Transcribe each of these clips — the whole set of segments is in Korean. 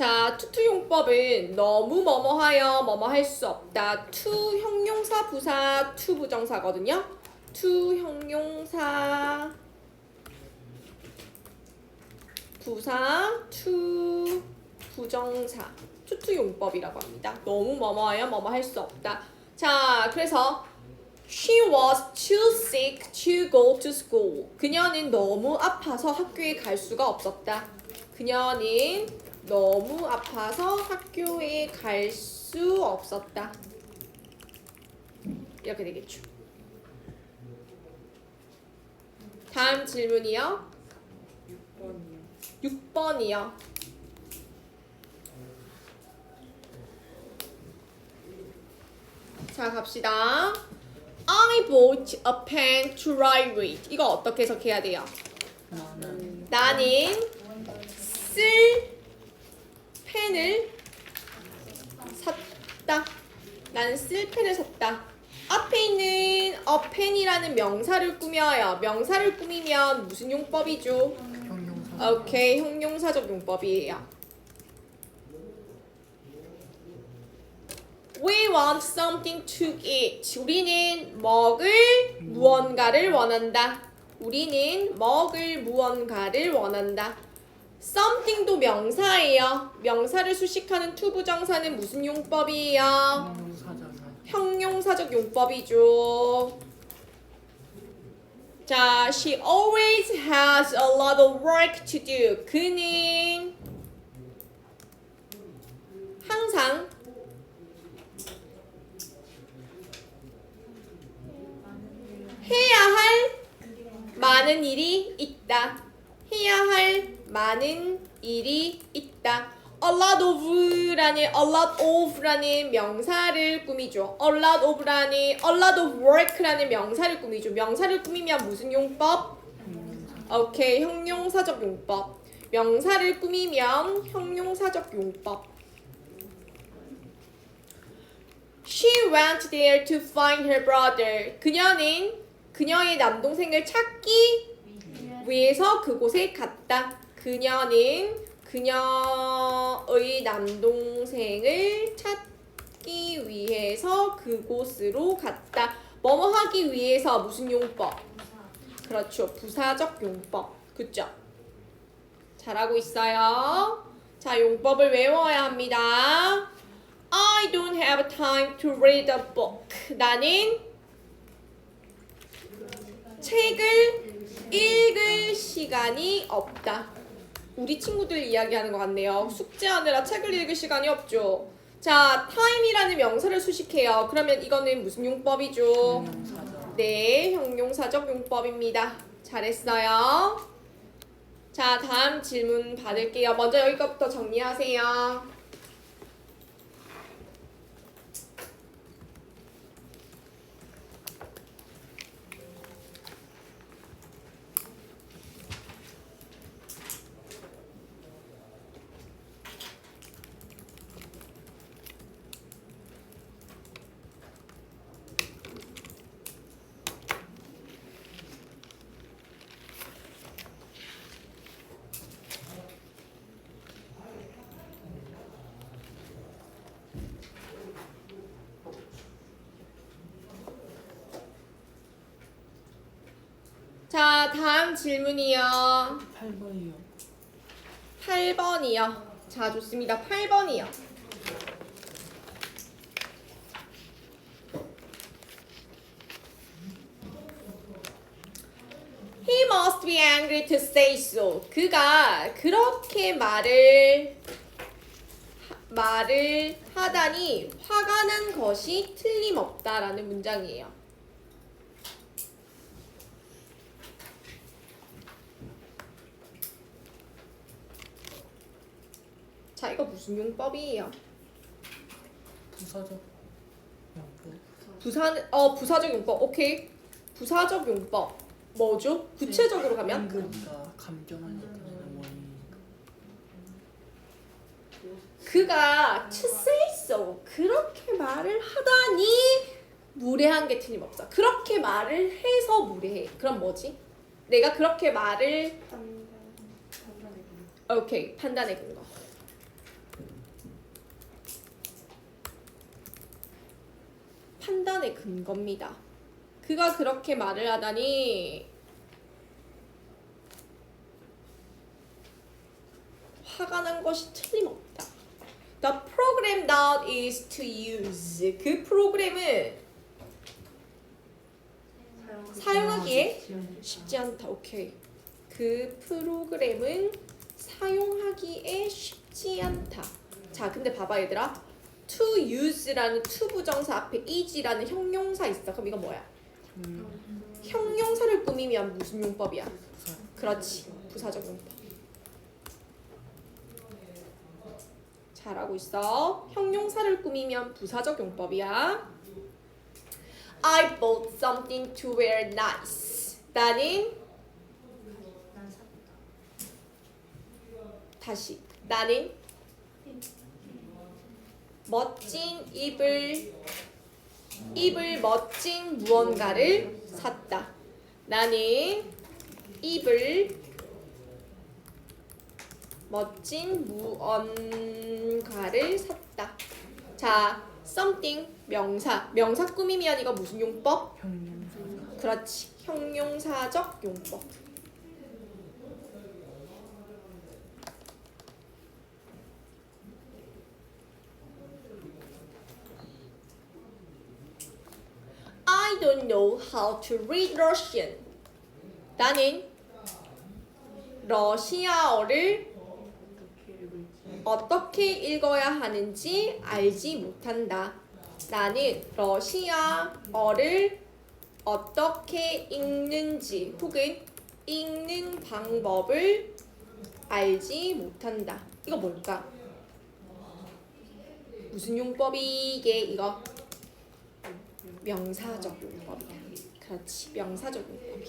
자, 투투용법은 너무 뭐뭐하여 뭐뭐 할 수 없다. 투 형용사 부사 투 부정사거든요. 투 형용사 부사 투 부정사 투투용법이라고 합니다. 너무 뭐뭐하여 뭐뭐 할 수 없다. 자, 그래서 She was too sick to go to school. 그녀는 너무 아파서 학교에 갈 수가 없었다. 그녀는 너무 아파서 학교에 갈 수 없었다. 이렇게 되겠죠. 다음 질문이요. 6번이요. 6번이요. 자, 갑시다. I bought a pen to write with. 이거 어떻게 해석해야 돼요? 나는 나는 쓸 펜을 샀다. 나는 쓸 펜을 샀다. 앞에 있는 a pen이라는 명사를 꾸며요. 명사를 꾸미면 무슨 용법이죠? 형용사. 오케이, 형용사적 용법이에요. We want something to eat. 우리는 먹을 무언가를 원한다. 우리는 먹을 무언가를 원한다. Something도 명사예요. 명사를 수식하는 투부정사는 무슨 용법이에요? 형용사적 용법이죠. 자, she always has a lot of work to do. 그는 항상 해야 할 많은 일이 있다. 해야 할 많은 일이 있다. a lot of라는 a lot of라는 명사를 꾸미죠. a lot of라는 a lot of work라는 명사를 꾸미죠. 명사를 꾸미면 무슨 용법? 오케이, 형용사적 용법. 명사를 꾸미면 형용사적 용법. She went there to find her brother. 그녀는 그녀의 남동생을 찾기 위해서 그곳에 갔다. 그녀는 그녀의 남동생을 찾기 위해서 그곳으로 갔다. 뭐뭐 하기 위해서 무슨 용법? 그렇죠. 부사적 용법. 그죠? 잘하고 있어요. 자, 용법을 외워야 합니다. I don't have time to read a book. 나는 책을 읽을 시간이 없다. 우리 친구들 이야기하는 것 같네요. 숙제하느라 책을 읽을 시간이 없죠. 자, time이라는 명사를 수식해요. 그러면 이거는 무슨 용법이죠? 네, 형용사적 용법입니다. 잘했어요. 자, 다음 질문 받을게요. 먼저 여기 거부터 정리하세요. 자, 다음 질문이요. 8번이요. 8번이요. 자, 좋습니다. 8번이요. He must be angry to say so. 그가 그렇게 말을 하- 말을 하다니 화가 난 것이 틀림없다라는 문장이에요. 자, 이거 무슨 용법이에요? 부사적 용법. 부사 어 부사적 용법 오케이 부사적 용법 뭐죠? 구체적으로 가면 그러니까 감정하는 원인이니까. 그가 to say so 그렇게 말을 하다니 무례한 게 틀림없어. 그렇게 말을 해서 무례해. 그럼 뭐지? 내가 그렇게 말을. 오케이 판단의 근거. 판단의 근거입니다. 그가 그렇게 말을 하다니 화가 난 것이 틀림없다. The program that is to use. 그 프로그램은 사용하기에 쉽지 않다. 오케이. 그 프로그램은 사용하기에 쉽지 않다. 자, 근데 봐봐 얘들아. To use라는 to 부정사 앞에 is라는 형용사 있어. 그럼 이건 뭐야? 형용사를 꾸미면 무슨 용법이야? 그렇지. 부사적 용법. 잘하고 있어. 형용사를 꾸미면 부사적 용법이야. I bought something to wear nice. 나는. 다시 나는 멋진 입을 입을 멋진 무언가를 샀다. 나는 입을 멋진 무언가를 샀다. 자, something 명사. 명사 꾸미면 이거 무슨 용법? 형용사 그렇지. 형용사적 용법. I don't know how to read Russian. 나는 러시아어를 어떻게 읽어야 하는지 알지 못한다. 나는 러시아어를 어떻게 읽는지 혹은 읽는 방법을 알지 못한다. 이거 뭘까? 무슨 용법이게 이거? 명사적 용법이야. 그렇지, 명사적 용법이야.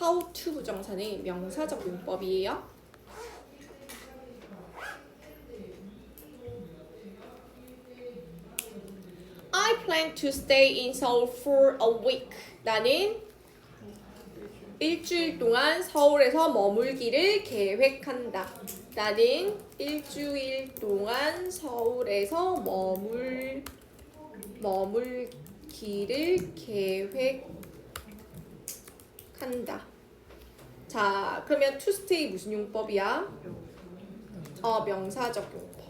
How to 부정사는 명사적 용법이에요. I plan to stay in Seoul for a week. 나는 일주일 동안 서울에서 머물기를 계획한다. 나는 일주일 동안 서울에서 머물 머물 기를 계획한다. 자, 그러면 stay 무슨 용법이야? 어, 명사적 용법.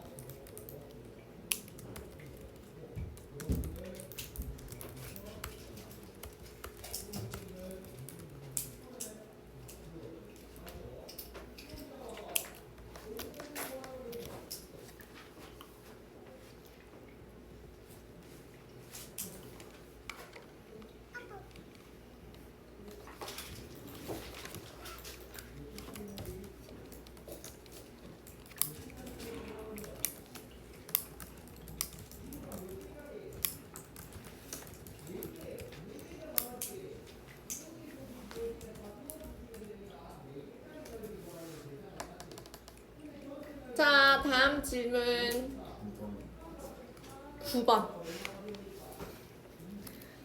자, 다음 질문 9번.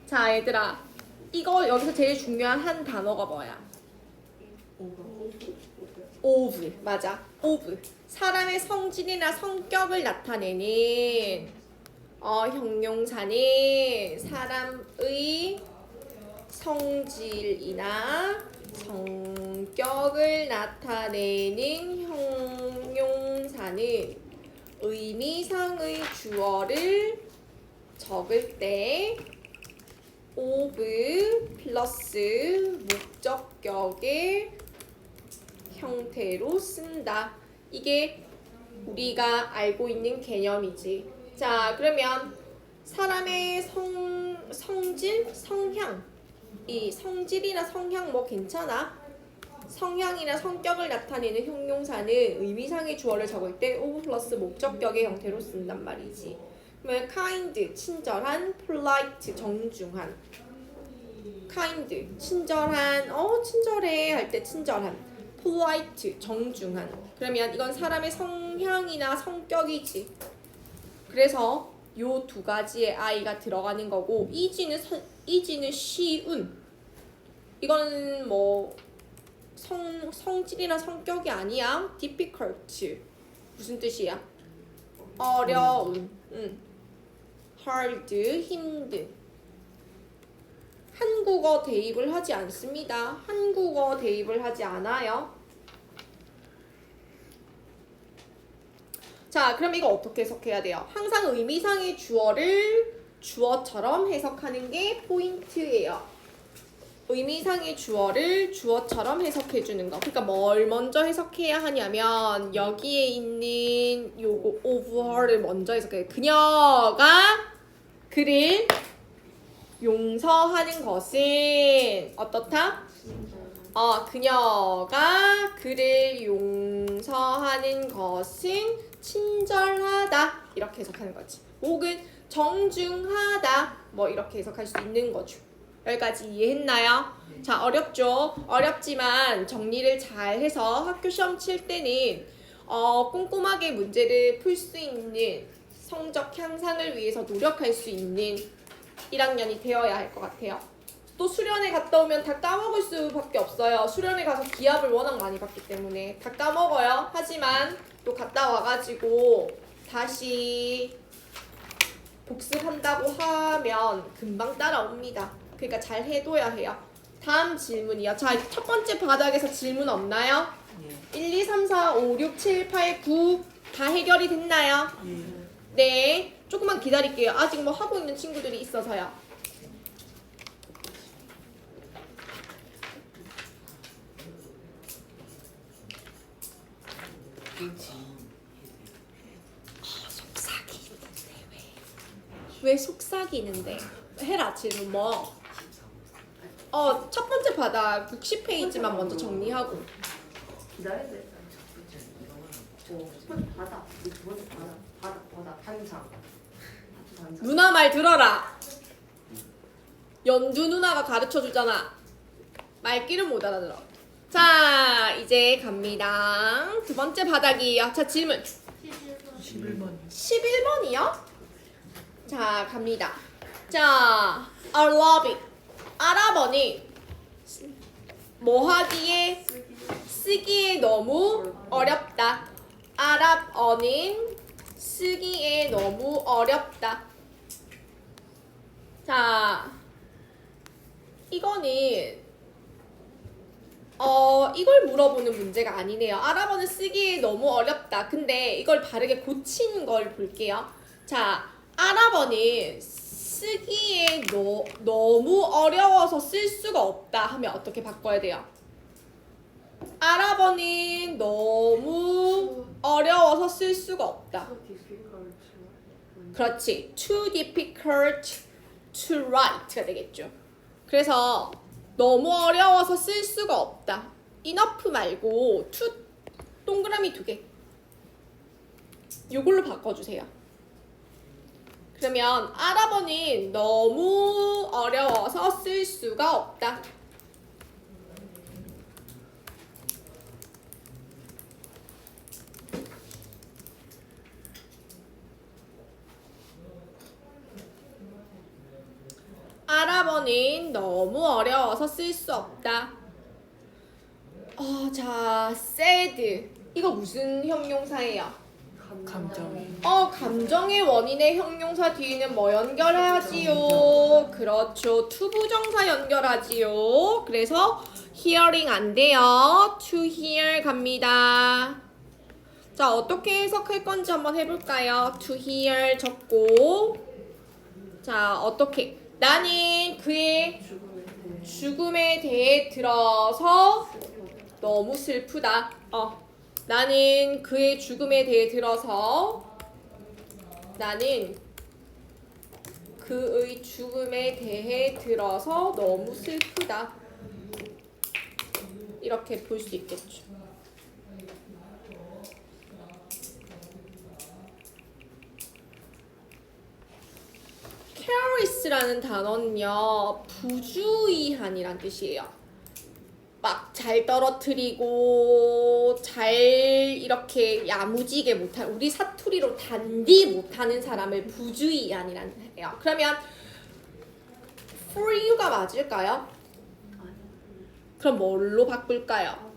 자, 얘들아. 이거 여기서 제일 중요한 한 단어가 뭐야? 오브. 맞아. 오브. 사람의 성질이나 성격을 나타내는 어, 형용사는 사람의 성질이나 성격을 나타내는 형용사는 의미상의 주어를 적을 때 of 플러스 목적격의 형태로 쓴다. 이게 우리가 알고 있는 개념이지. 자, 그러면 사람의 성, 성질, 성향, 이 성질이나 성향 뭐 괜찮아? 성향이나 성격을 나타내는 형용사는 의미상의 주어를 적을 때 of 플러스 목적격의 형태로 쓴단 말이지. 그러면 kind 친절한, polite 정중한. kind 친절한, 어 친절해 할 때 친절한. polite 정중한. 그러면 이건 사람의 성향이나 성격이지. 그래서 요 두 가지의 아이가 들어가는 거고 이지는 서, 이지는 쉬운. 이거는 뭐 성, 성질이나 성격이 아니야. difficult. 무슨 뜻이야? 어려운. 응. hard 힘든 한국어 대입을 하지 않습니다. 한국어 대입을 하지 않아요. 자, 그럼 이거 어떻게 해석해야 돼요? 항상 의미상의 주어를 주어처럼 해석하는 게 포인트예요. 의미상의 주어를 주어처럼 해석해 주는 거. 그러니까 뭘 먼저 해석해야 하냐면 여기에 있는 요거 over를 먼저 해석해. 그녀가 그를 용서하는 것은 어떻다? 어, 그녀가 그를 용서하는 것은 친절하다. 이렇게 해석하는 거지. 혹은 정중하다. 뭐 이렇게 해석할 수 있는 거죠. 여기까지 이해했나요? 자, 어렵죠? 어렵지만 정리를 잘 해서 학교 시험 칠 때는 어, 꼼꼼하게 문제를 풀 수 있는 성적 향상을 위해서 노력할 수 있는 1학년이 되어야 할 것 같아요. 또 수련회 갔다 오면 다 까먹을 수밖에 없어요. 수련회 가서 기합을 워낙 많이 받기 때문에 다 까먹어요. 하지만 또 갔다 와가지고 다시 복습한다고 하면 금방 따라옵니다. 그러니까 잘 해둬야 해요. 다음 질문이요. 자, 첫 번째 바닥에서 질문 없나요? 예. 1, 2, 3, 4, 5, 6, 7, 8, 9 다 해결이 됐나요? 예. 네. 조금만 기다릴게요. 아직 뭐 하고 있는 친구들이 있어서요. 속삭이는데 왜? 왜 속삭이는데? 해라 질문 뭐? 어, 첫 번째 바닥 60페이지만 먼저 정리하고 기다려야 돼. 어, 첫 번째 바다, 두 번째 바다, 바다, 바다, 단상. 하트 단상. 누나 말 들어라. 연두 누나가 가르쳐 주잖아. 말귀를 못 알아들어. 자, 이제 갑니다. 두 번째 바닥이에요. 자, 질문. 11번이요. 11번이요? 자, 갑니다. 자, I love it. 아랍어는 뭐 하기에 쓰기에 너무 어렵다. 아랍어는 쓰기에 너무 어렵다. 자, 이거는 어 이걸 물어보는 문제가 아니네요. 아랍어는 쓰기에 너무 어렵다. 근데 이걸 바르게 고친 걸 볼게요. 자, 아랍어는 쓰기에 너, 너무 어려워서 쓸 수가 없다 하면 어떻게 바꿔야 돼요? 아랍어는 너무 어려워서 쓸 수가 없다. 그렇지. Too difficult to write가 되겠죠. 그래서 너무 어려워서 쓸 수가 없다. enough 말고 too 동그라미 두 개. 요걸로 바꿔주세요. 그러면 아랍어는 너무 어려워서 쓸 수가 없다. 아랍어는 너무 어려워서 쓸 수 없다. 어, 자, sad. 이거 무슨 형용사예요? 감정이. 어, 감정의 원인의 형용사 뒤에는 뭐 연결하지요? 그렇죠. 투부정사 연결하지요. 그래서 hearing 안 돼요. to hear 갑니다. 자, 어떻게 해석할 건지 한번 해볼까요? to hear 적고. 자, 어떻게? 나는 그의 죽음에 대해 들어서 너무 슬프다. 어. 나는 그의 죽음에 대해 들어서 나는 그의 죽음에 대해 들어서 너무 슬프다. 이렇게 볼 수 있겠죠. careless라는 단어는요 부주의한이란 뜻이에요. 막잘 떨어뜨리고 잘 이렇게 야무지게 못한 우리 사투리로 단디 못하는 사람을 부주의한이란 해요. 그러면 for you가 맞을까요? 그럼 뭘로 바꿀까요?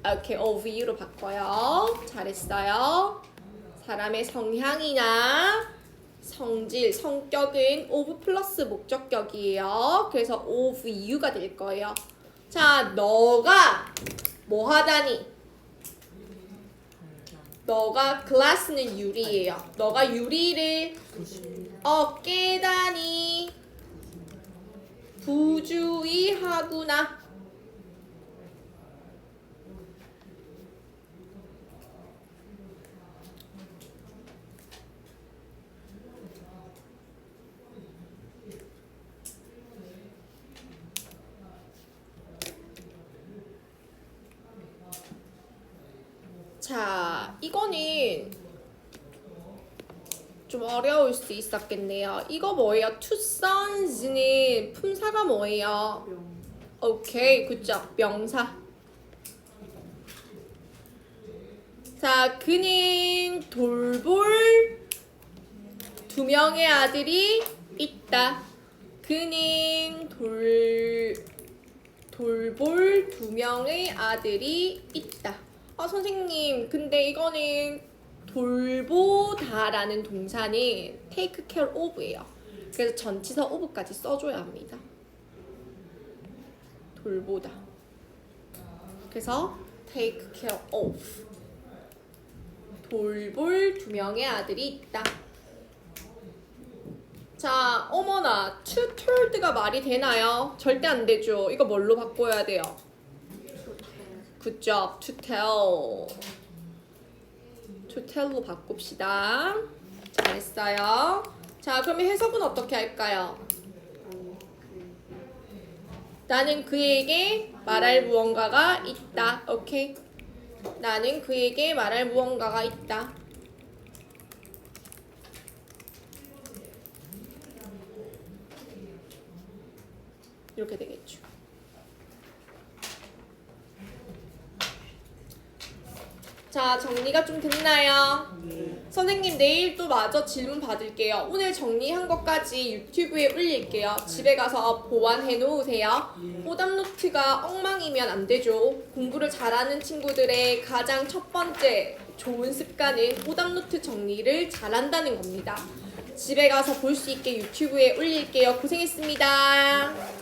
이렇게 of you로 바꿔요. 잘했어요. 사람의 성향이나 성질, 성격은 of 플러스 목적격이에요. 그래서 of you가 될 거예요. 자, 너가 뭐 하다니? 너가 glass는 유리예요. 너가 유리를 어 깨다니 부주의하구나. 자, 이거는 좀 어려울 수 있었겠네요. 이거 뭐예요? Sons는 품사가 뭐예요? 명. 오케이, 굿죠. 명사. 자, 그는 돌볼 두 명의 아들이 있다. 그는 돌 돌볼 두 명의 아들이 있다. 아 선생님, 근데 이거는 돌보다라는 동사는 take care of예요. 그래서 전치사 of까지 써줘야 합니다. 돌보다. 그래서 take care of. 돌볼 두 명의 아들이 있다. 자, 어머나, to told가 말이 되나요? 절대 안 되죠. 이거 뭘로 바꿔야 돼요? Good job, to tell. to tell로 바꿉시다. 잘했어요. 자, 그럼 해석은 어떻게 할까요? 나는 그에게 말할 무언가가 있다. 오케이. 나는 그에게 말할 무언가가 있다. 이렇게 되겠죠. 자, 정리가 좀 됐나요? 선생님 내일 또 마저 질문 받을게요. 오늘 정리한 것까지 유튜브에 올릴게요. 집에 가서 보완해 놓으세요. 오답 노트가 엉망이면 안 되죠. 공부를 잘하는 친구들의 가장 첫 번째 좋은 습관은 오답 노트 정리를 잘한다는 겁니다. 집에 가서 볼 수 있게 유튜브에 올릴게요. 고생했습니다.